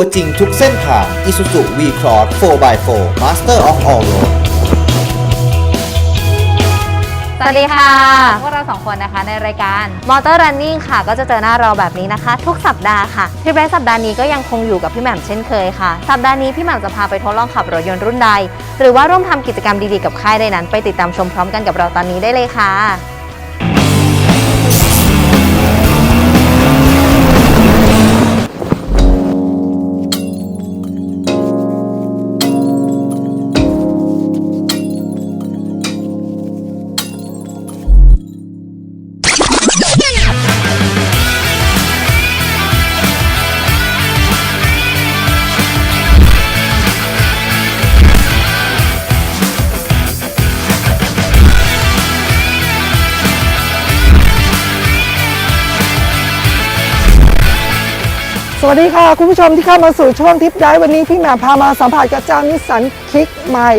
ตัวจริงทุกเส้นทาง Isuzu V-Cross 4x4 Master of All Road สวัสดีค่ะ พวกเราสองคนนะคะในรายการ Motor Running ค่ะ ก็จะเจอหน้าเราแบบนี้นะคะ ทุกสัปดาห์ค่ะทริปแรกสัปดาห์นี้ก็ยังคงอยู่กับพี่แหม่มเช่นเคยค่ะ สัปดาห์นี้พี่แหม่มจะพาไปทดลองขับรถยนต์รุ่นใด หรือว่าร่วมทำกิจกรรมดีๆกับค่ายใดนั้น ไปติดตามชมพร้อมกันกับเราตอนนี้ได้เลยค่ะ สวัสดีค่ะ คุณผู้ชมที่เข้ามาสู่ช่วงทิปได้วันนี้พี่แหม่มพามาสัมผัสกับเจ้านิสสันคิกใหม่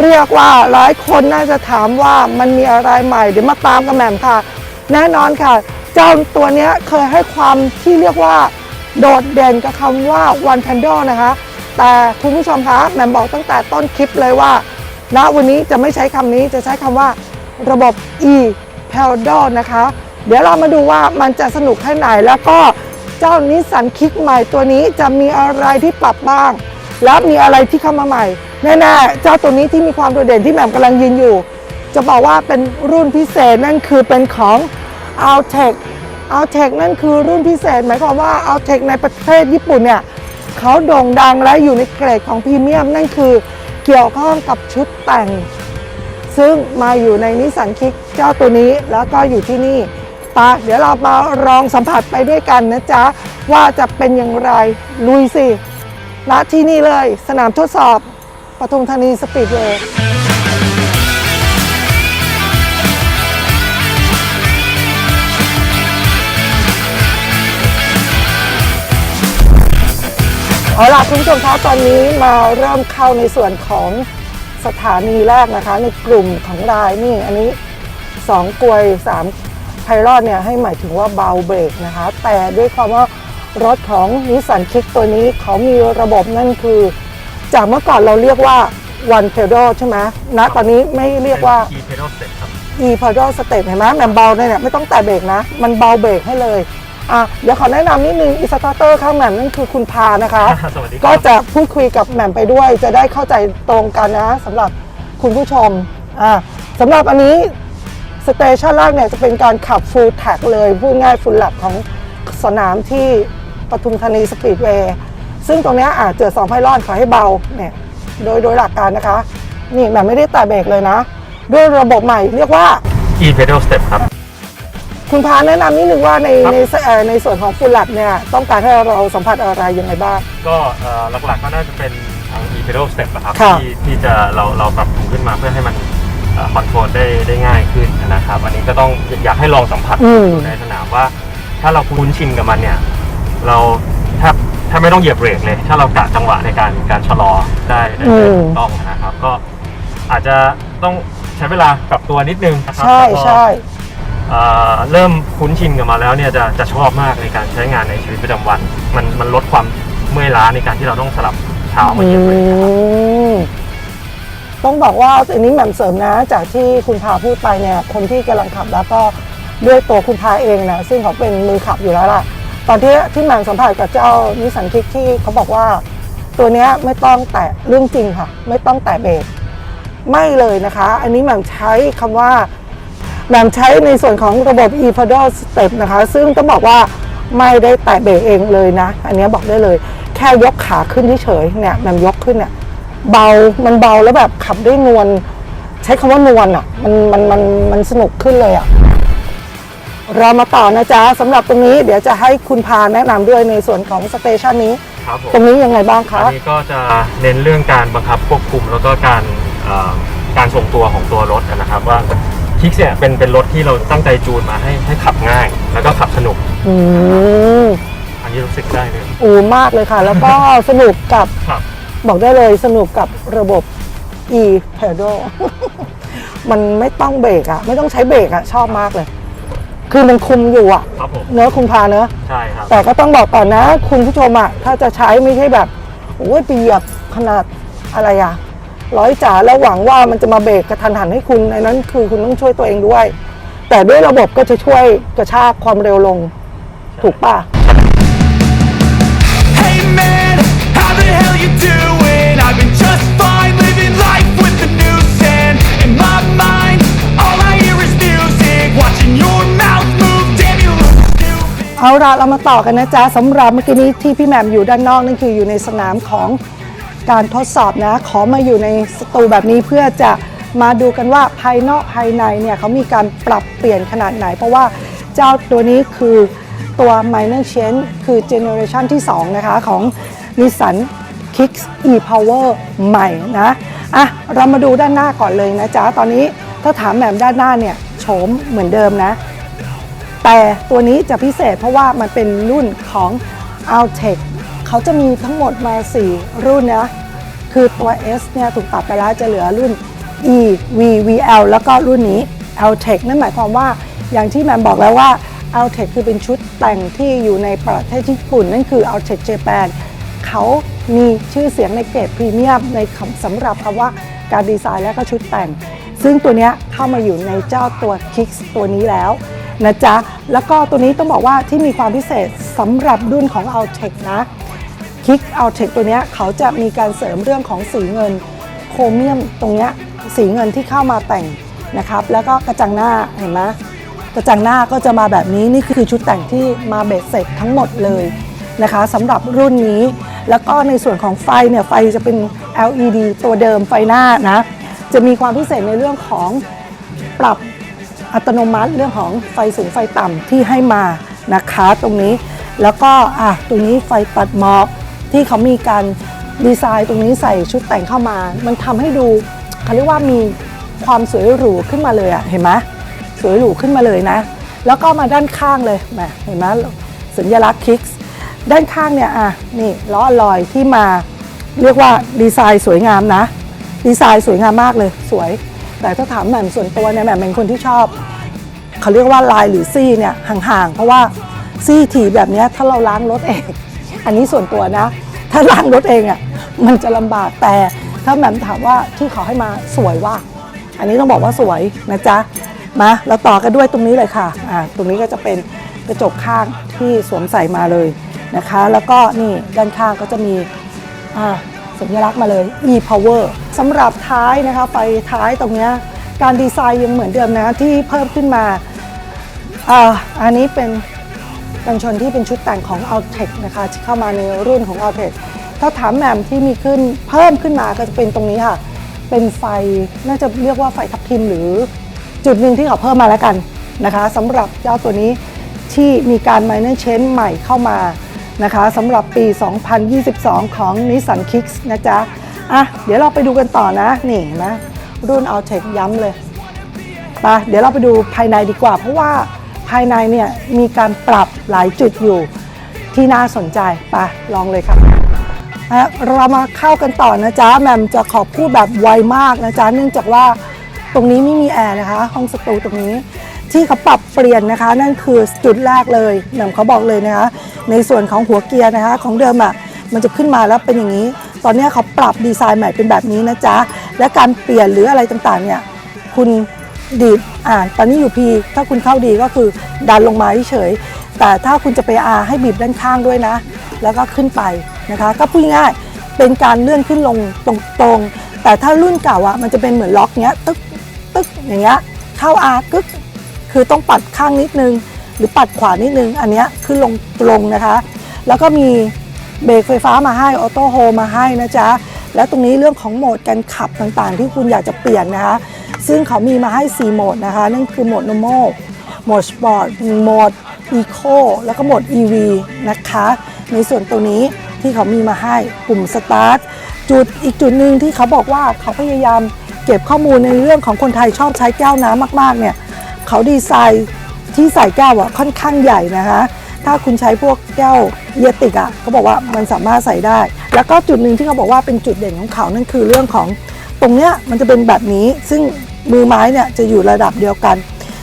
เรียกว่าหลายคนน่าจะถามว่ามันมีอะไรใหม่เดี๋ยวมาตามกับแหม่มค่ะ แน่นอนค่ะ เจ้าตัวเนี้ยเคยให้ความที่เรียกว่า โดดเด่นกับคำว่า one candle นะคะ แต่คุณผู้ชมคะแหม่มบอกตั้งแต่ต้นคลิปเลยว่าณวันนี้จะไม่ใช้คำนี้จะใช้คำว่าระบบ e p e d a l นะคะ เดี๋ยวเรามาดูว่ามันจะสนุกแค่ไหนแล้วก็ จ้านิสสันคิกใหม่ตัวนี้จะมีอะไรที่ปรับบ้าง และมีอะไรที่เข้ามาใหม่ แน่ๆ เจ้าตัวนี้ที่มีความโดดเด่นที่แหม่มกำลังยืนอยู่ จะบอกว่าเป็นรุ่นพิเศษนั่นคือเป็นของ a l t e c a l t e c นั่นคือรุ่นพิเศษ หมายความว่า a l t e c ในประเทศญี่ปุ่นเนี่ยเขาโด่งดังและอยู่ในเกรดของพรีเมียมนั่นคือเกี่ยวข้องกับชุดแต่ง ซึ่งมาอยู่ในนิสสันคิกเจ้าตัวนี้แล้วก็อยู่ที่นี่ ปะเดี๋ยวเรามาลองสัมผัสไปด้วยกันนะจ๊ะ ว่าจะเป็นอย่างไรลุยสิณที่นี่เลยสนามทดสอบปทุมธานีสปีดเวย์เอาล่ะคุณผู้ชมคะตอนนี้มาเริ่มเข้าในส่วนของสถานีแรกนะคะ ในกลุ่มของรายนี่ อันนี้ 2กลวย3 ไพรอดเนี่ยให้หมายถึงว่าเบาเบรกนะคะ แต่ด้วยความว่ารถของนิสสันคิกตัวนี้เขามีระบบนั่นคือ จากเมื่อก่อนเราเรียกว่า one pedal ใช่ไหมณตอนนี้ไม่เรียกว่า e pedal step ครับ e pedal step เห็นไหมแบบเบาเนี่ยไม่ต้องแตะเบรกนะ มันเบาเบรกให้เลยอะเดี๋ยวขอแนะนำนิดนึงอีสตาร์เตอร์ข้างแหม่มนั่นคือคุณพานะคะ สวัสดีคก็รับจะพูดคุยกับแหม่มไปด้วย จะได้เข้าใจตรงกันนะสำหรับคุณผู้ชมอ่าสำหรับอันนี้ สเตชันแรกเนี่ยจะเป็นการขับ full tag เลยพูดง่าย full lap ของสนามที่ปทุมธานีสปีดเวย์ซึ่งตรงเนี้ยอาจเจอสองไพลอนขอให้เบาเนี่ยโดยโดยหลักการนะคะ นี่แหม่มไม่ได้แตะเบรกเลยนะ ด้วยระบบใหม่เรียกว่า e pedal step ครับ คุณพาแนะนำนิดนึงว่าในครับในเอ่อในส่วนของ full lap เนี่ยต้องการให้เราสัมผัสอะไรยังไงบ้าง ก็เอ่อหลักๆก็น่าจะเป็นทาง e pedal step นะครับค่ะที่ที่จะเราเราปรับปรุงขึ้นมาเพื่อให้มัน คอนโทรลได้ได้ง่ายขึ้นนะครับ อันนี้ก็ต้องอยากให้ลองสัมผัสอืมดูในสนามว่า ถ้าเราคุ้นชินกับมันเนี่ย เราแทบแทบไม่ต้องเหยียบเบรกเลย ถ้าเรากะจังหวะในการการชะลอได้ได้ได้ถูกต้องนะครับ ก็อาจจะต้องใช้เวลาปรับตัวนิดนึงนะครัใช่แล้วก็ใช่เอ่อเริ่มคุ้นชินกับมาแล้วเนี่ยจะจะชอบมากในการใช้งานในชีวิตประจำวัน มันมันลดความเมื่อยล้าในการที่เราต้องสลับเท้ามาเหยียบเบรกนะครับอืม ต้องบอกว่าอันนี้แหม่มเสริมนะ จากที่คุณพาพูดไปเนี่ยคนที่กำลังขับแล้วก็ด้วยตัวคุณพาเองนะซึ่งเขาเป็นมือขับอยู่แล้วล่ะ ตอนที่ที่แหม่มสัมผัสกับเจ้านิสันคิกที่เขาบอกว่า ตัวนี้ไม่ต้องแตะเรื่องจริงค่ะ ไม่ต้องแตะเบรกไม่เลยนะคะ อันนี้แหม่มใช้คำว่าแหม่มใช้ในส่วนของระบบ e p e d a l step นะคะ ซึ่งต้องบอกว่าไม่ได้แตะเบรกเองเลยนะ อันนี้บอกได้เลย แค่ยกขาขึ้นเฉยๆเนี่ยแหม่มยกขึ้นเนี่ย เบา มันเบาแล้วแบบขับได้นวล ใช้คำว่านวลอะ มันมันมันมันสนุกขึ้นเลยอะ เรามาต่อนะจ๊ะสำหรับตรงนี้เดี๋ยวจะให้คุณพาแนะนำด้วยในส่วนของสเตชันนี้ ครับผมตรงนี้ยังไงบ้างคะ อันนี้ก็จะเน้นเรื่องการบังคับควบคุมแล้วก็การเอ่อการทรงตัวของตัวรถนะครับ ว่าคิกเนี่ยเป็นเป็นรถที่เราตั้งใจจูนมาให้ให้ขับง่าย แล้วก็ขับสนุก อืมอันนี้รู้สึกได้เลย อูมากเลยค่ะ แล้วก็ สนุกกับครับ บอกได้เลยสนุกกับระบบ e pedal มันไม่ต้องเบรกอะไม่ต้องใช้เบรกอะชอบมากเลย คือมันคุมอยู่อะครับผม เนอะคุณพาเนอะใช่ครับ แต่ก็ต้องบอกก่อนนะ คุณผู้ชมอะถ้าจะใช้ไม่ใช่แบบโอ้ยไปเหยียบขนาดอะไรอะร้อยจ๋าแล้วหวังว่ามันจะมาเบรกกระทันหันให้คุณในนั้น คือคุณต้องช่วยตัวเองด้วย แต่ด้วยระบบก็จะช่วยกระชากความเร็วลง ถูกป่ะ Hey man, how the hell you doing? เอาละเรามาต่อกันนะจ๊ะสำหรับเมื่อกี้นี้ที่พี่แหม่มอยู่ด้านนอกนั่นคืออยู่ในสนามของการทดสอบนะ ขอมาอยู่ในสตูแบบนี้เพื่อจะมาดูกันว่าภายนอกภายในเนี่ยเขามีการปรับเปลี่ยนขนาดไหน เพราะว่าเจ้าตัวนี้คือตัว minor change คือเจเนอเรชันที่ 2 นะคะ ของ Nissan Kicks e-Power ใหม่นะอะเรามาดูด้านหน้าก่อนเลยนะจ๊ะ ตอนนี้ถ้าถามแหม่มด้านหน้าเนี่ยโฉมเหมือนเดิมนะ แต่ตัวนี้จะพิเศษเพราะว่ามันเป็นรุ่นของ Altec เขาจะมีทั้งหมดมา 4 รุ่นนะ คือตัว S เนี่ยถูกตัดไปแล้วจะเหลือรุ่น E V VL แล้วก็รุ่นนี้ Altec นั่นหมายความว่าอย่างที่แมมบอกแล้วว่า Altec คือเป็นชุดแต่งที่อยู่ในประเทศญี่ปุ่น นั่นคือ Altec Japan เขามีชื่อเสียงในเกรดพรีเมียมในคำสำหรับคำว่าการดีไซน์และก็ชุดแต่ง ซึ่งตัวนี้เข้ามาอยู่ในเจ้าตัว Kicks ตัวนี้แล้ว นะจ๊ะ แล้วก็ตัวนี้ต้องบอกว่าที่มีความพิเศษสำหรับรุ่นของ Altec นะคิกเอาเทคตัวนี้เขาจะมีการเสริมเรื่องของสีเงินโครเมียมตรงเนี้ยสีเงินที่เข้ามาแต่งนะครับ แล้วก็กระจังหน้าเห็นไหมกระจังหน้าก็จะมาแบบนี้นี่คือชุดแต่งที่มาเบสเสร็จทั้งหมดเลยนะคะสำหรับรุ่นนี้ แล้วก็ในส่วนของไฟเนี่ยไฟจะเป็น LED ตัวเดิมไฟหน้านะ จะมีความพิเศษในเรื่องของปรับ อัตโนมัติเรื่องของไฟสูงไฟต่ำที่ให้มานะคะตรงนี้แล้วก็อะตรงนี้ไฟตัดหมอกที่เขามีการดีไซน์ตรงนี้ใส่ชุดแต่งเข้ามา มันทำให้ดูเขาเรียกว่ามีความสวยหรูขึ้นมาเลยอะเห็นไหมสวยหรูขึ้นมาเลยนะ แล้วก็มาด้านข้างเลยแหมเห็นไหมสัญลักษณ์คิกส์ด้านข้างเนี่ยอะนี่ล้อลอยที่มาเรียกว่าดีไซน์สวยงามนะ ดีไซน์สวยงามมากเลยสวย แต่ถ้าถามแหม่มส่วนตัวเนี่ยแหม่มเป็นคนที่ชอบเขาเรียกว่าลายหรือซี่เนี่ยห่างๆ เพราะว่าซี่ถีแบบนี้ถ้าเราล้างรถเอง อันนี้ส่วนตัวนะ ถ้าล้างรถเองอะมันจะลำบากแต่ถ้าแหม่มถามว่าที่เขาให้มาสวยว่า อันนี้ต้องบอกว่าสวยนะจ๊ะมาเราต่อกันด้วยตรงนี้เลยค่ะอ่าตรงนี้ก็จะเป็นกระจกข้างที่สวมใส่มาเลยนะคะ แล้วก็นี่ด้านข้างก็จะมีอ่า สัญลักษณ์มาเลย e-power สำหรับท้ายนะคะไฟท้ายตรงเนี้ยการดีไซน์ยังเหมือนเดิมนะที่เพิ่มขึ้นมาอ่าอันนี้เป็นกันชนที่เป็นชุดแต่งของ Altec นะคะที่เข้ามาในรุ่นของ Altec ถ้าถามแหม่มที่มีขึ้นเพิ่มขึ้นมาก็จะเป็นตรงนี้ค่ะ เป็นไฟน่าจะเรียกว่าไฟทับทิมหรือจุดหนึ่งที่เขาเพิ่มมาแล้วกันนะคะสำหรับเจ้าตัวนี้ที่มีการ minor change ใหม่เข้ามา นะคะสำหรับปี 2022 ของ Nissan Kicks นะจ๊ะ อะ เดี๋ยวเราไปดูกันต่อนะ นี่นไหมรุ่น Altec ย้ำเลยไปเดี๋ยวเราไปดูภายในดีกว่า เพราะว่าภายในเนี่ย มีการปรับหลายจุดอยู่ที่น่าสนใจไปลองเลยครับอะเรามาเข้ากันต่อนะจ๊ะแมมจะขอพูดแบบไวมากนะจ๊ะเนื่องจากว่าตรงนี้ไม่มีแอร์นะคะ ห้องสตูตรงนี้ ที่เขาปรับเปลี่ยนนะคะ นั่นคือจุดแรกเลยหม่มเขาบอกเลยนะคะในส่วนของหัวเกียร์นะคะ ของเดิมอะมันจะขึ้นมาแล้วเป็นอย่างนี้ ตอนนี้เขาปรับดีไซน์ใหม่เป็นแบบนี้นะจ๊ะและการเปลี่ยนหรืออะไรต่างๆเนี่ยคุณดีดอ่านตอนนี้อยู่ P ถ้าคุณเข้าดีก็คือดันลงมาเฉยแต่ถ้าคุณจะไป R ให้บีบด้านข้างด้วยนะ แล้วก็ขึ้นไปนะคะ ก็พูดง่ายเป็นการเลื่อนขึ้นลงตรงๆ แต่ถ้ารุ่นเก่าอะมันจะเป็นเหมือนล็อกเงี้ยตึ๊กตึ๊กอย่างเงี้ยเข้า R กึ๊ก คือต้องปัดข้างนิดนึง หรือปัดขวานิดนึง อันนี้ขึ้นลงตรงนะคะ แล้วก็มีเบรกไฟฟ้ามาให้ออโต้โฮมาให้นะจ๊ะแล้วตรงนี้เรื่องของโหมดการขับต่างๆ ที่คุณอยากจะเปลี่ยนนะคะ ซึ่งเขามีมาให้ 4 โหมดนะคะ นั่นคือโหมด normal โหมดสปอร์ตโหมดอีโคแล้วก็โหมด EV นะคะ ในส่วนตัวนี้ที่เขามีมาให้ปุ่มสตาร์ทจุดอีกจุดหนึ่งที่เขาบอกว่าเขาพยายามเก็บข้อมูลในเรื่องของคนไทยชอบใช้แก้วน้ำมากๆเนี่ย เขาดีไซน์ที่ใส่แก้วอะค่อนข้างใหญ่นะคะ ถ้าคุณใช้พวกแก้วเยติกอะเขาบอกว่ามันสามารถใส่ได้ แล้วก็จุดหนึ่งที่เขาบอกว่าเป็นจุดเด่นของเขานั่นคือเรื่องของตรงเนี้ยมันจะเป็นแบบนี้ซึ่งมือไม้เนี่ยจะอยู่ระดับเดียวกัน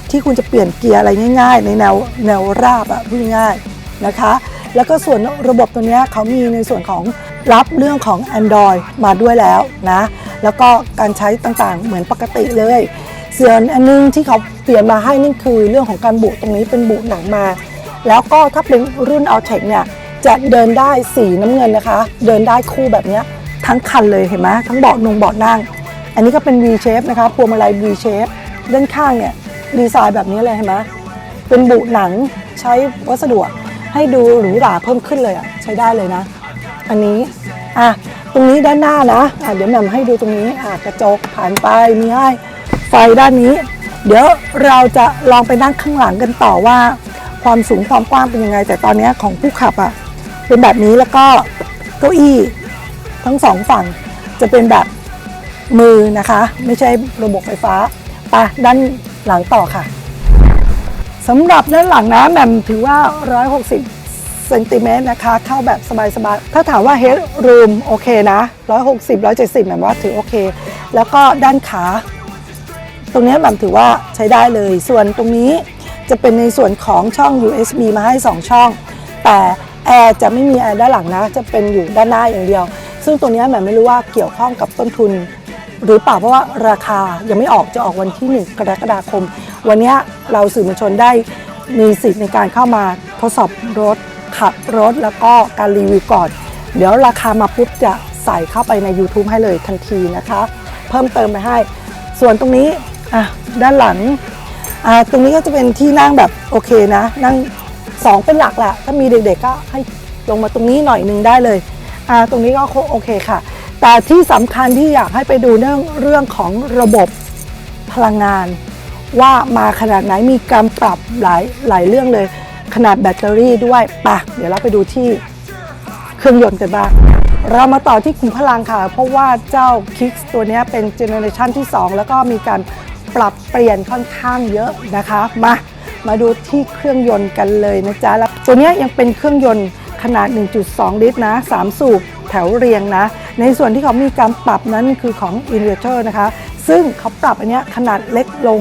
ที่คุณจะเปลี่ยนเกียร์อะไรง่าย ๆ ในแนวแนวราบอะพูดง่ายๆนะคะ แล้วก็ส่วนระบบตัวเนี้ยเขามีในส่วนของรับเรื่องของ Android มาด้วยแล้วนะ แล้วก็การใช้ต่างๆเหมือนปกติเลย เส่วนอันนึงที่เขาเปลี่ยนมาให้นี่คือเรื่องของการบุตรงนี้เป็นบุหนังมา แล้วก็ถ้าเป็นรุ่น a l t e c เนี่ยจะเดินได้สีน้ำเงินนะคะ เดินได้คู่แบบนี้ทั้งคันเลยเห็นไหมทั้งเบาะนงเบาะนั่ง อันนี้ก็เป็น V shape นะคะพวงมาลัย V shape ด้านข้างเนี่ยดีไซน์แบบนี้เลยเห็นไหมเป็นบุหนังใช้วัสดุให้ดูหรูหราเพิ่มขึ้นเลยอะใช้ได้เลยนะ อันนี้อะตรงนี้ด้านหน้านะอะเดี๋ยวแหม่มให้ดูตรงนี้อะกระจกผ่านไปมีให้ ไฟด้านนี้ เดี๋ยวเราจะลองไปนั่งข้างหลังกันต่อว่า ความสูงความกว้างเป็นยังไง แต่ตอนนี้ของผู้ขับอะเป็นแบบนี้แล้วก็เก้าอี้ทั้งสองฝั่งจะเป็นแบบมือนะคะ ไม่ใช่ระบบไฟฟ้าไปด้านหลังต่อค่ะสำหรับด้านหลังนะแหม่มถือว่า 160เซนติเมตรนะคะ เข้าแบบสบายๆ ถ้าถามว่า head room โอเคนะ 160 170แหม่มว่าถือโอเค แล้วก็ด้านขา ตรงนี้แหม่มถือว่าใช้ได้เลย ส่วนตรงนี้จะเป็นในส่วนของช่อง USB มาให้ 2 ช่อง แต่แอร์จะไม่มีแอร์ด้านหลังนะ จะเป็นอยู่ด้านหน้าอย่างเดียว ซึ่งตรงนี้แหม่ไม่รู้ว่าเกี่ยวข้องกับต้นทุน หรือเปล่าเพราะว่าราคายังไม่ออกจะออกวันที่ 1 กรกฎาคม วันนี้เราสื่อมวลชนได้มีสิทธิ์ในการเข้ามาทดสอบรถขับรถแล้วก็การรีวิวก่อน เดี๋ยวราคามาปุ๊บจะใส่เข้าไปใน YouTube ให้เลยทันทีนะคะ เพิ่มเติมไปให้ ส่วนตรงนี้ อะด้านหลังอ่าตรงนี้ก็จะเป็นที่นั่งแบบโอเคนะ นั่งสองเป็นหลักแหละถ้ามีเด็กๆก็ให้ลงมาตรงนี้หน่อยหนึงได้เลยอ่าตรงนี้ก็โอเคค่ะ แต่ที่สำคัญที่อยากให้ไปดูเรื่องเรื่องของระบบพลังงาน ว่ามาขนาดไหนมีการปรับหลายหลายเรื่องเลยขนาดแบตเตอรี่ด้วยปะเดี๋ยวเราไปดูที่เครื่องยนต์กันบ้าง เรามาต่อที่ขุมพลังค่ะ เพราะว่าเจ้า Kicks ตัวนี้เป็นเจเนอเรชันที่ 2 แล้วก็มีการ ปรับเปลี่ยนค่อนข้างเยอะนะคะ มามาดูที่เครื่องยนต์กันเลยนะจ๊ะแล้วตัวนี้ยังเป็นเครื่องยนต์ขนาด 1.2 ลิตรนะ 3 สูบแถวเรียงนะ ในส่วนที่เขามีการปรับนั้นคือของ Inverter นะคะ ซึ่งเขาปรับอันเนี้ยขนาดเล็กลง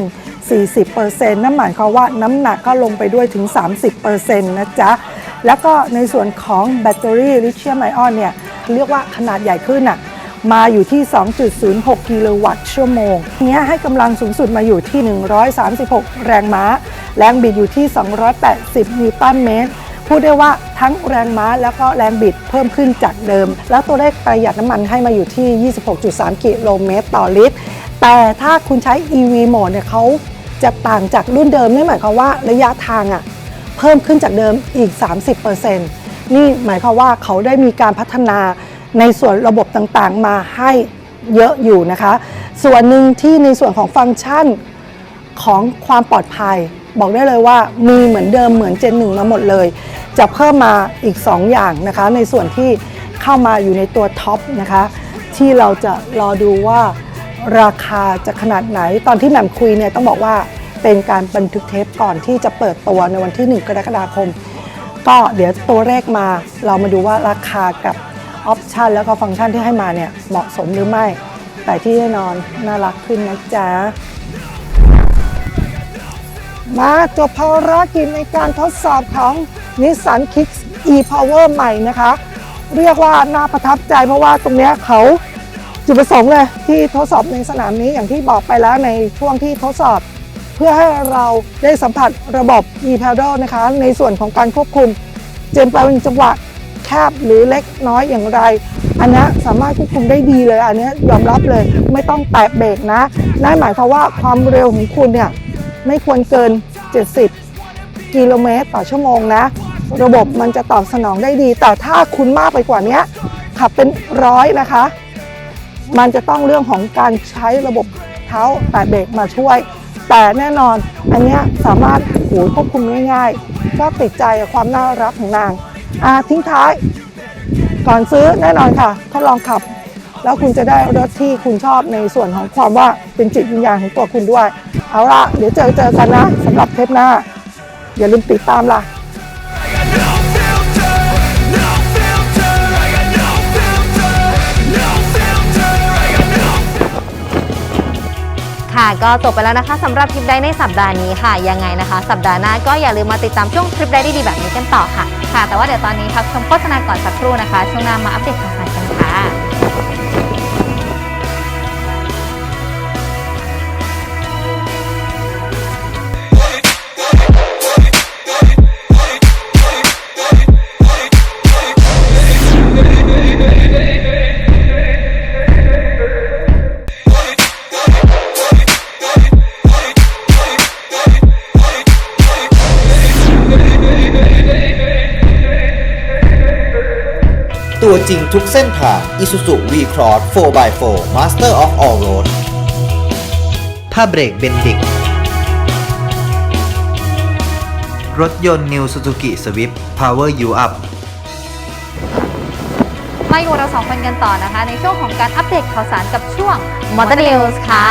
40%นั่นหมายความว่าน้ำหนักก็ลงไปด้วยถึง 30%นะจ๊ะ แล้วก็ในส่วนของแบตเตอรี่ลิเธียมไอออนเนี่ย เรียกว่าขนาดใหญ่ขึ้นอะ มาอยู่ที่ 2.06 กิโลวัตต์ชั่วโมงเนี้ยให้กำลังสูงสุดมาอยู่ที่ 136 แรงม้า แรงบิดอยู่ที่ 280 นิวตันเมตร พูดได้ว่าทั้งแรงม้าแล้วก็แรงบิดเพิ่มขึ้นจากเดิม แล้วตัวเลขประหยัดน้ำมันให้มาอยู่ที่ 26.3 กิโลเมตรต่อลิตร แต่ถ้าคุณใช้ EV โหมดเนี่ยเขาจะต่างจากรุ่นเดิมนั่นหมายความว่าระยะทางอะเพิ่มขึ้นจากเดิมอีก 30%นี่หมายความว่าเขาได้มีการพัฒนา ในส่วนระบบต่างๆ มาให้เยอะอยู่นะคะ ส่วนหนึ่งที่ในส่วนของฟังก์ชันของความปลอดภัย บอกได้เลยว่ามีเหมือนเดิมเหมือนเจนหนึ่งมาหมดเลย จะเพิ่มมาอีก 2 อย่างนะคะ ในส่วนที่เข้ามาอยู่ในตัวท็อปนะคะ ที่เราจะรอดูว่าราคาจะขนาดไหน ตอนที่แหม่มคุยเนี่ยต้องบอกว่าเป็นการบันทึกเทปก่อนที่จะเปิดตัวในวันที่ 1 กรกฎาคม ก็เดี๋ยวตัวเลขมาเรามาดูว่าราคากับ ออปชันแล้วก็ฟังก์ชันที่ให้มาเนี่ยเหมาะสมหรือไม่ แต่ที่แน่นอนน่ารักขึ้นนะจ๊ะ มาจบภารกิจในการทดสอบของ Nissan Kicks e-Power ใหม่นะคะ เรียกว่าน่าประทับใจเพราะว่าตรงเนี้ยเขาจุดประสงค์เลยที่ทดสอบในสนามนี้อย่างที่บอกไปแล้วในช่วงที่ทดสอบ เพื่อให้เราได้สัมผัสระบบ e-pedal นะคะ ในส่วนของการควบคุม เจนไปเป็นจังหวะ แคบหรือเล็กน้อยอย่างไร อันนี้สามารถควบคุมได้ดีเลย อันนี้ยอมรับเลยไม่ต้องแตะเบรกนะนั่นหมายความว่าความเร็วของคุณเนี่ยไม่ควรเกิน 70 กิโลเมตรต่อชั่วโมงนะ ระบบมันจะตอบสนองได้ดี แต่ถ้าคุณมากไปกว่านี้ขับเป็นร้อยนะคะ มันจะต้องเรื่องของการใช้ระบบเท้าแตะเบรกมาช่วย แต่แน่นอนอันนี้สามารถควบคุมง่ายๆ ก็ติดใจความน่ารักของนาง อ่าทิ้งท้าย ก่อนซื้อแน่นอนค่ะทดลองขับ แล้วคุณจะได้รถที่คุณชอบในส่วนของความว่าเป็นจิตวิญญาณของตัวคุณด้วย เอาละเดี๋ยวเจอเจอกันนะสำหรับเทปหน้า อย่าลืมติดตามล่ะ ค่ะก็จบไปแล้วนะคะสำหรับทริปไดในสัปดาห์นี้ค่ะ ยังไงนะคะ สัปดาห์หน้าก็อย่าลืมมาติดตามช่วงทริปไดดีๆแบบนี้กันต่อค่ะ ค่ะ แต่ว่าเดี๋ยวตอนนี้พักชมโฆษณาก่อนสักครู่นะคะ ช่วงหน้ามาอัปเดตข่าว ตัวจริงทุกเส้นทาง Isuzu V-Cross 4x4 Master of All Road ผ้าเบรกเบนดิก รถยนต์ New Suzuki Swift Power You Up มาอยู่กับเราสองคนกันต่อนะคะ ในช่วงของการอัปเดตข่าวสารกับช่วง Motor News ค่ะ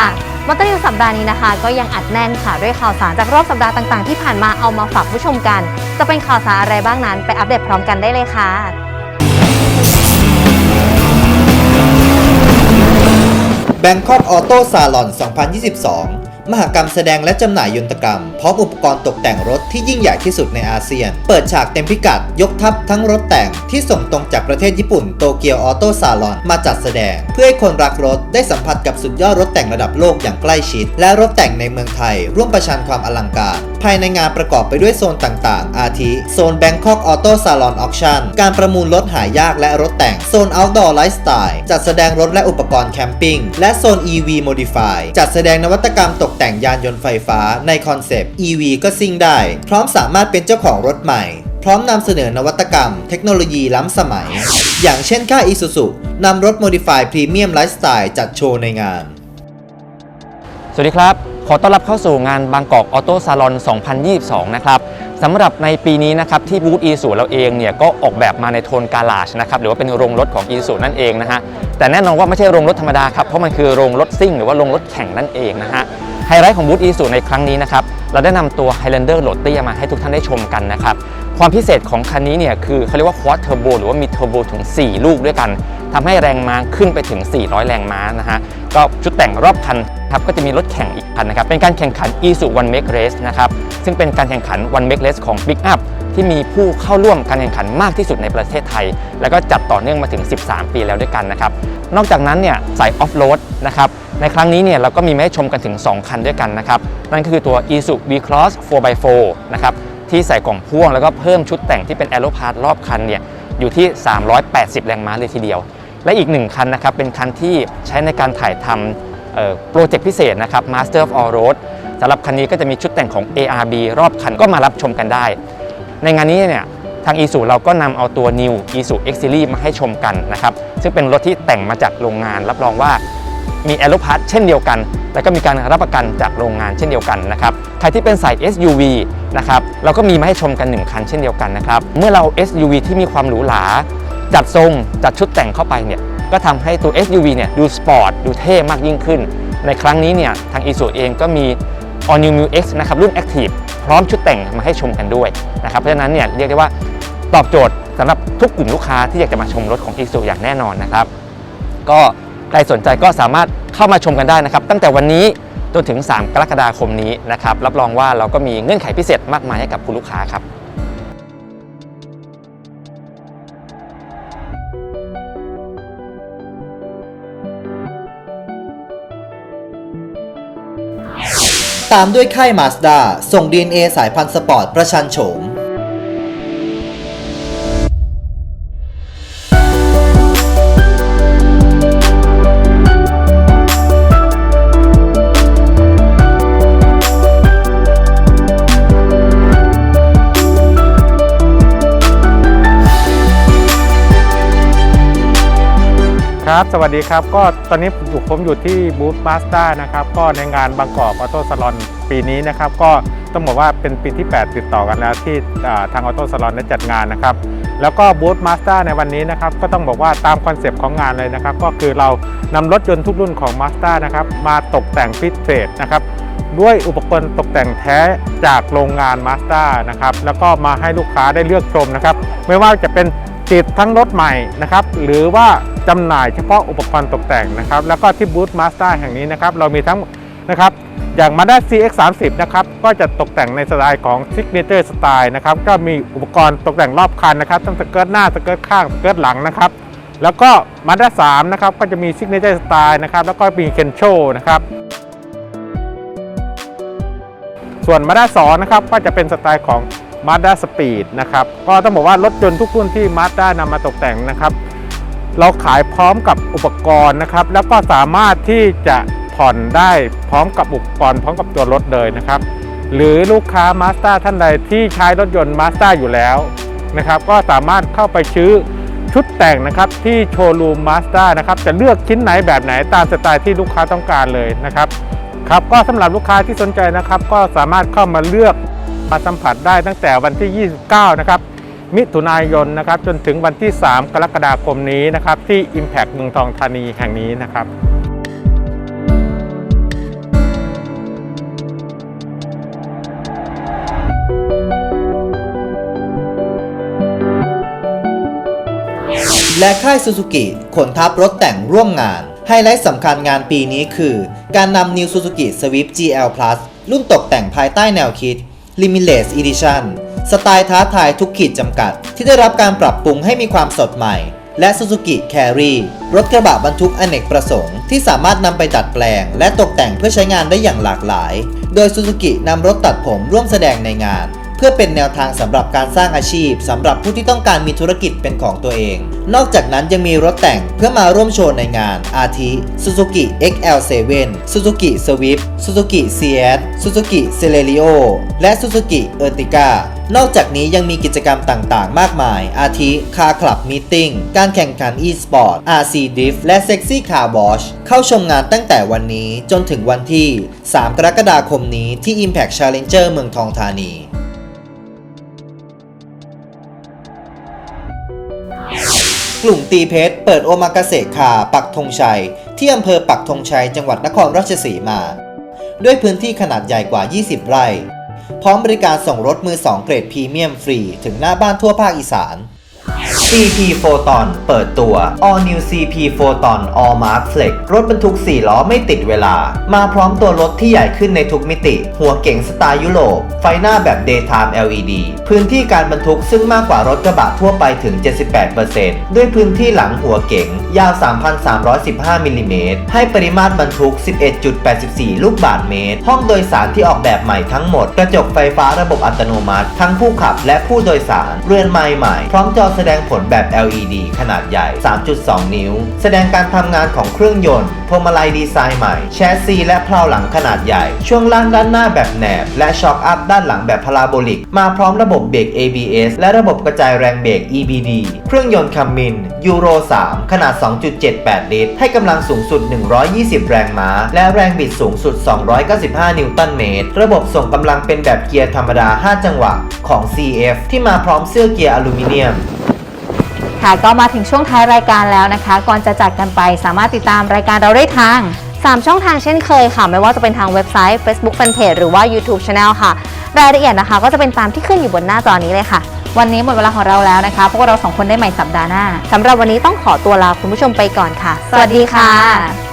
Motor News สัปดาห์นี้นะคะ ก็ยังอัดแน่นค่ะ ด้วยข่าวสารจากรอบสัปดาห์ต่างๆ ที่ผ่านมาเอามาฝากผู้ชมกัน จะเป็นข่าวสารอะไรบ้างนั้น ไปอัปเดตพร้อมกันได้เลยค่ะ Bangkok Auto Salon 2022 มหกรรมแสดงและจำหน่ายยนตกรรม พร้อมอุปกรณ์ตกแต่งรถที่ยิ่งใหญ่ที่สุดในอาเซียน เปิดฉากเต็มพิกัด ยกทัพทั้งรถแต่งที่ส่งตรงจากประเทศญี่ปุ่นโตเกียวออโต้ซาลอนมาจัดแสดง เพื่อให้คนรักรถได้สัมผัสกับสุดยอดรถแต่งระดับโลกอย่างใกล้ชิด และรถแต่งในเมืองไทย ร่วมประชันความอลังการภายในงานประกอบไปด้วยโซนต่างๆ อาทิ โซน Bangkok Auto Salon Auction การประมูลรถหายากและรถแต่ง โซน Outdoor Lifestyle จัดแสดงรถและอุปกรณ์แคมปิ้ง และโซน EV Modify จัดแสดงนวัตกรรมตกแต่งยานยนต์ไฟฟ้าในคอนเซปต์ EV ก็ซิ่งได้ พร้อมสามารถเป็นเจ้าของรถใหม่ พร้อมนำเสนอนวัตกรรม เทคโนโลยีล้ำสมัย อย่างเช่นค่าย Isuzu นำรถ Modify Premium Lifestyle จัดโชว์ในงาน สวัสดีครับ ขอต้อนรับเข้าสู่งานบางกอกออโต้ซาลอน 2022 นะครับสำหรับในปีนี้นะครับที่บูธอีสูเราเองเนี่ยก็ออกแบบมาในโทนกาลาชนะครับหรือว่าเป็นโรงรถของอีสูนั่นเองนะฮะแต่แน่นอนว่าไม่ใช่โรงรถธรรมดาครับเพราะมันคือโรงรถซิ่งหรือว่าโรงรถแข่งนั่นเองนะฮะไฮไลท์ของบูธอีสูในครั้งนี้นะครับเราได้นำตัว Highlander r o t i มาให้ทุกท่านได้ชมกันนะครับ ความพิเศษของคันนี้เนี่ยคือเขาเรียกว่า Quad Turbo หรือว่ามีเทอร์โบถึง 4 ลูกด้วยกันทำให้แรงม้าขึ้นไปถึง 400 แรงม้านะฮะ ก็ชุดแต่งรอบคันครับก็จะมีรถแข่งอีกคันนะครับ เป็นการแข่งขัน e s u One Make Race นะครับ ซึ่งเป็นการแข่งขัน One Make Race ของ Big Up ที่มีผู้เข้าร่วมการแข่งขันมากที่สุดในประเทศไทย แล้วก็จัดต่อเนื่องมาถึง 13 ปีแล้วด้วยกันนะครับ นอกจากนั้นเนี่ยสายออฟโรดนะครับในครั้งนี้เนี่ยเราก็มีมาให้ชมกันถึง 2 คันด้วยกันนะครับ นั่นก็คือตัว e s u V-Cross 4x4 นะครับ ที่ใส่กล่องพ่วงแล้วก็เพิ่มชุดแต่งที่เป็นแอโรพาร์รอบคันเนี่ยอยู่ที่ 380 แรงม้าเลยทีเดียว และอีกหนึ่งคันนะครับเป็นคันที่ใช้ในการถ่ายทำโปรเจกต์พิเศษนะครับ Master of All Road สำหรับคันนี้ก็จะมีชุดแต่งของ ARB รอบคันก็มารับชมกันได้ ในงานนี้เนี่ยทาง e s u เราก็นำเอาตัว New e s u X Series มาให้ชมกันนะครับซึ่งเป็นรถที่แต่งมาจากโรงงาน รับรองว่ามีแอโรพาร์ทเช่นเดียวกัน แล้วก็มีการรับประกันจากโรงงานเช่นเดียวกันนะครับใครที่เป็นสาย SUV นะครับเราก็มีมาให้ชมกัน 1 คันเช่นเดียวกันนะครับเมื่อเรา SUV ที่มีความหรูหราจัดทรงจัดชุดแต่งเข้าไปเนี่ยก็ทำให้ตัว SUV เนี่ยดูสปอร์ตดูเท่มากยิ่งขึ้น ในครั้งนี้เนี่ยทาง i s u เองก็มี All New Mu X นะครับรุ่น Active พร้อมชุดแต่งมาให้ชมกันด้วยนะครับเพราะฉะนั้นเนี่ยเรียกได้ว่าตอบโจทย์สำหรับทุกกลุ่มลูกค้าที่อยากจะมาชมรถของ i s u อย่างแน่นอนนะครับ ก็ใครสนใจก็สามารถเข้ามาชมกันได้นะครับ ตั้งแต่วันนี้ จนถึง 3 กรกฎาคมนี้นะครับรับรองว่าเราก็มีเงื่อนไขพิเศษมากมายให้กับคุณลูกค้าครับตามด้วยค่ายมาสด้าส่ง DNA สายพันธุ์สปอร์ตประชันโฉม ครับ สวัสดีครับ ก็ตอนนี้ผมอยู่ผมอยู่ที่บูธมาสด้านะครับ ก็ในงานบางกอกออโต้ซาลอนปีนี้นะครับ ก็ต้องบอกว่าเป็นปีที่ 8 ติดต่อกันแล้วที่ทางออโต้สลอนได้จัดงานนะครับ แล้วก็บูธมาส t ต r ในวันนี้นะครับ ก็ต้องบอกว่าตามคอนเซปต์ของงานเลยนะครับ ก็คือเรานำรถยนต์ทุกรุ่นของ m a z d a นะครับ มาตกแต่งพิเศษนะครับ ด้วยอุปกรณ์ตกแต่งแท้จากโรงงาน m a z d a นะครับ แล้วก็มาให้ลูกค้าได้เลือกชมนะครับ ไม่ว่าจะเป็น ติดทั้งรถใหม่นะครับหรือว่าจำหน่ายเฉพาะอุปกรณ์ตกแต่งนะครับแล้วก็ที่บูธ m a z d a แห่งนี้นะครับเรามีทั้งนะครับอย่าง Mazda CX-30 นะครับก็จะตกแต่งในสไตล์ของ Signature Style นะครับก็มีอุปกรณ์ตกแต่งรอบคันนะครับทั้งสเกิร์ตหน้าสเกิร์ตข้างสเกิร์ตหลังนะครับแล้วก็ Mazda 3นะครับก็จะมี Signature Style นะครับแล้วก็มี Kencho นะครับส่วน Mazda 2นะครับก็จะเป็นสไตล์ของ Mazda Speed นะครับก็ต้องบอกว่ารถยนต์ทุกรุ่นที่ Mazda นำมาตกแต่งนะครับ เราขายพร้อมกับอุปกรณ์นะครับ แล้วก็สามารถที่จะผ่อนได้พร้อมกับอุปกรณ์พร้อมกับตัวรถเลยนะครับ หรือลูกค้ามาส t ต r ท่านใดที่ใช้รถยนต์มาส t ต r อยู่แล้วนะครับก็สามารถเข้าไปซื้อชุดแต่งนะครับที่โชว์รูมมาส t ต r นะครับจะเลือกชิ้นไหนแบบไหนตามสไตล์ที่ลูกค้าต้องการเลยนะครับครับก็สำหรับลูกค้าที่สนใจนะครับ ก็สามารถเข้ามาเลือก มาสัมผัสได้ตั้งแต่วันที่ 29 นะครับ มิถุนายนนะครับจนถึงวันที่ 3 กรกฎาคมนี้นะครับ ที่ Impact เมืองทองธานีแห่งนี้นะครับและค่ายซูซูกิขนทัพรถแต่งร่วมงาน ไฮไลท์สำคัญงานปีนี้คือ การนำ New Suzuki Swift GL Plus รุ่นตกแต่งภายใต้แนวคิด Limitless Edition สไตล์ท้าทายทุกขีดจำกัด ที่ได้รับการปรับปรุงให้มีความสดใหม่ และ Suzuki Carry รถกระบะบรรทุกอเนกประสงค์ที่สามารถนำไปดัดแปลง และตกแต่งเพื่อใช้งานได้อย่างหลากหลาย โดย Suzuki นำรถตัดผมร่วมแสดงในงาน เพื่อเป็นแนวทางสำหรับการสร้างอาชีพสำหรับผู้ที่ต้องการมีธุรกิจเป็นของตัวเอง นอกจากนั้นยังมีรถแต่งเพื่อมาร่วมโชว์ในงาน อาทิ Suzuki XL7 Suzuki Swift Suzuki CS Suzuki Celerio และ Suzuki Ertiga นอกจากนี้ยังมีกิจกรรมต่างๆ มากมาย อาทิ Car Club Meeting การแข่งขัน e-sport RC Drift และ Sexy Car Wash เข้าชมงานตั้งแต่วันนี้จนถึงวันที่ 3 กรกฎาคมนี้ที่ Impact Challenger เมืองทองธานี กลุ่มตีเพชรเปิดโอมากาเสะคาปักธงชัย ที่อำเภอปักธงชัยจังหวัดนครราชสีมา ด้วยพื้นที่ขนาดใหญ่กว่า 20 ไร่ พร้อมบริการส่งรถมือ 2 เกรดพรีเมียมฟรี ถึงหน้าบ้านทั่วภาคอีสาน CP Photon เปิดตัว All New CP Photon All Mark Flex รถบรรทุก 4 ล้อไม่ติดเวลา มาพร้อมตัวรถที่ใหญ่ขึ้นในทุกมิติ หัวเก๋งสไตล์ยุโรป ไฟหน้าแบบ Daytime LED พื้นที่การบรรทุกซึ่งมากกว่ารถกระบะทั่วไปถึง 78%ด้วยพื้นที่หลังหัวเก๋งยาว 3,315มิลลิเมตรให้ปริมาตรบรรทุก 11.84 ลูกบาศก์เมตร ห้องโดยสารที่ออกแบบใหม่ทั้งหมด กระจกไฟฟ้าระบบอัตโนมัติ ทั้งผู้ขับและผู้โดยสาร เรือนไม้ใหม่ พร้อมจอแสดงผลแบบ LED ขนาดใหญ่ 3.2 นิ้ว แสดงการทำงานของเครื่องยนต์พวงมาลัยดีไซน์ใหม่ แชสซีและเพลาหลังขนาดใหญ่ ช่วงล่างด้านหน้าแบบแหนบ และช็อคอัพด้านหลังแบบพาราโบลิก มาพร้อมระบบเบรก ABS และระบบกระจายแรงเบรก EBD เครื่องยนต์คัมมินยูโร 3 ขนาด 2.78 ลิตร ให้กำลังสูงสุด 120 แรงม้า และแรงบิดสูงสุด 295 นิวตันเมตร ระบบส่งกำลังเป็นแบบเกียร์ธรรมดา 5 จังหวะของ CF ที่มาพร้อมเสื้อเกียร์อลูมิเนียม ค่ะก็มาถึงช่วงท้ายรายการแล้วนะคะ ก่อนจะจากกันไปสามารถติดตามรายการเราได้ทาง 3 ช่องทางเช่นเคยค่ะ ไม่ว่าจะเป็นทางเว็บไซต์ Facebook Fanpage หรือว่า YouTube Channel ค่ะ รายละเอียดนะคะ ก็จะเป็นตามที่ขึ้นอยู่บนหน้าจอนี้เลยค่ะ วันนี้หมดเวลาของเราแล้วนะคะ พวกเราสองคนได้ใหม่สัปดาห์หน้าสำหรับวันนี้ต้องขอตัวลาคุณผู้ชมไปก่อนค่ะ สวัสดีค่ะ